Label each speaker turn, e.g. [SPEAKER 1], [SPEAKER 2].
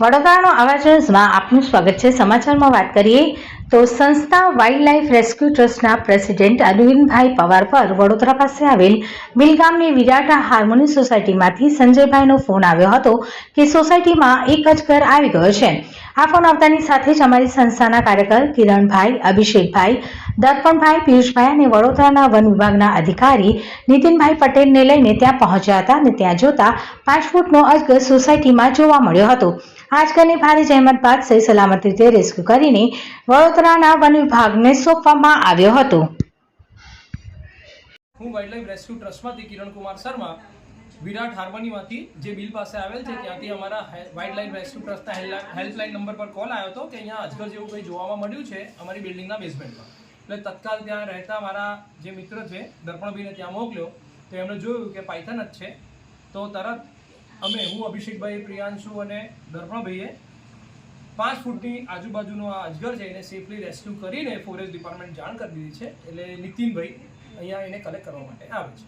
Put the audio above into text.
[SPEAKER 1] વડોદરાનો આવાજ ન્યૂઝમાં આપનું સ્વાગત છે. સમાચારમાં વાત કરીએ તો સંસ્થા વાઇલ્ડ લાઇફ રેસ્ક્યુ ટ્રસ્ટના પ્રેસિડેન્ટ અરવિંદભાઈ પવાર પર વડોદરા પાસે આવેલ બિલગામની વિરાટા હાર્મોની સોસાયટીમાંથી સંજયભાઈનો ફોન આવ્યો હતો કે સોસાયટીમાં એક અજગર આવી ગયો છે. આ ફોન આવતાની સાથે જ અમારી સંસ્થાના કાર્યકર કિરણભાઈ, અભિષેકભાઈ, દર્પણભાઈ, પિયુષભાઈ અને વડોદરાના વન વિભાગના અધિકારી નીતિનભાઈ પટેલને લઈને ત્યાં પહોંચ્યા હતા અને ત્યાં જોતા પાંચ ફૂટનો અજગર સોસાયટીમાં જોવા મળ્યો હતો. આજગરની ભારે જહેમત બાદ સહી સલામત રીતે રેસ્ક્યુ કરીને વડોદરાના વન વિભાગને સોંપવામાં આવ્યો હતો.
[SPEAKER 2] હું વાઇલ્ડલાઇફ રેસ્ક્યુ ટ્રસ્ટમાંથી કિરણકુમાર શર્મા, વિરાટ હાર્મનીમાંથી જે બિલ પાસે આવેલ છે, ત્યાંથી અમારા વાઇલ્ડલાઇફ રેસ્ક્યુ ટ્રસ્ટના હેલ્પલાઇન નંબર પર કોલ આવ્યો હતો કે અહીંયા અજગર જેવું કંઈ જોવામાં મળ્યું છે અમારી બિલ્ડિંગના બેઝમેન્ટમાં. એટલે તત્કાલ ત્યાં રહેતા મારા જે મિત્ર છે, દર્પણભાઈને ત્યાં મોકલ્યો. તો એમણે જોયું કે પાયથન જ છે. તો તરત અમે, હું અભિષેકભાઈ, પ્રિયાંશુ અને દર્પણભાઈએ પાંચ ફૂટની આજુબાજુનો આ અજગર છે, એને સેફલી રેસ્ક્યુ કરીને ફોરેસ્ટ ડિપાર્ટમેન્ટ જાણ કરી દીધી છે. એટલે નીતિનભાઈ અહીંયા એને કલેક્ટ કરવા માટે આવે છે.